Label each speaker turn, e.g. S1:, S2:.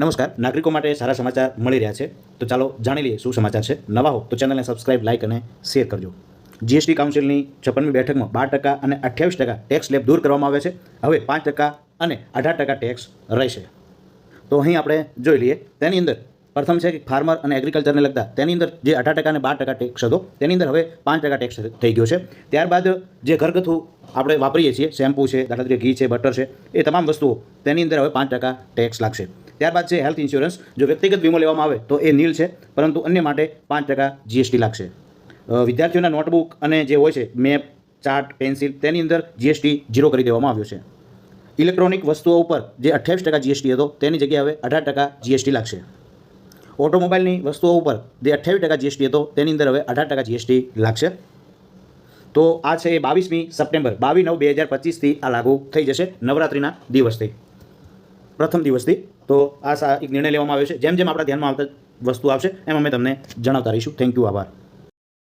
S1: નમસ્કાર. નાગરિકો માટે સારા સમાચાર મળી રહ્યા છે. તો ચાલો જાણી લઈએ શું સમાચાર છે. નવા હો તો ચેનલને સબસ્ક્રાઇબ લાઇક અને શેર કરજો. જીએસટી કાઉન્સિલની છપ્પનમી બેઠકમાં બાર ટકા અને અઠ્યાવીસ ટકા ટેક્સ સ્લેબ દૂર કરવામાં આવે છે. હવે પાંચ ટકા અને અઢાર ટકા ટેક્સ રહેશે. તો અહીં આપણે જોઈ લઈએ. તેની અંદર પ્રથમ છે કે ફાર્મર અને એગ્રીકલ્ચરને લગતા તેની અંદર જે અઢાર ટકા અને બાર ટકા ટેક્સ હતો, તેની અંદર હવે પાંચ ટકા ટેક્સ થઈ ગયો છે. ત્યારબાદ જે ઘરગથ્થું આપણે વાપરીએ છીએ, શેમ્પૂ છે, દાખલા તરીકે ઘી છે બટર છે, એ તમામ વસ્તુઓ તેની અંદર હવે પાંચ ટકા ટેક્સ લાગશે. ત્યારબાદ છે હેલ્થ ઇન્સ્યોરન્સ જો વ્યક્તિગત વીમો લેવામાં આવે તો એ નીલ છે, પરંતુ અન્ય માટે પાંચ ટકા જીએસટી લાગશે. વિદ્યાર્થીઓના નોટબુક અને જે હોય છે મેપ ચાર્ટ પેન્સિલ તેની અંદર જીએસટી ઝીરો કરી દેવામાં આવ્યો છે. ઇલેક્ટ્રોનિક વસ્તુઓ ઉપર જે અઠ્યાવીસ ટકા જીએસટી હતો, તેની જગ્યાએ હવે અઢાર ટકા જીએસટી લાગશે. ઓટોમોબાઈલની વસ્તુઓ ઉપર જે અઠ્યાવીસ ટકા જીએસટી હતો, તેની અંદર હવે અઢાર ટકા જીએસટી લાગશે. તો આ છે એ બાવીસમી સપ્ટેમ્બર, બાવીસ નવ, બે હજાર પચીસથી આ લાગુ થઈ જશે નવરાત્રિના દિવસથી. પ્રથમ દિવસથી તો આ એક નિર્ણય લેવામાં આવ્યો છે. જેમ જેમ આપણા ધ્યાનમાં આવતા વસ્તુ આવશે, એમ અમે તમને જણાવતા રહીશું. થેન્ક યુ આભાર.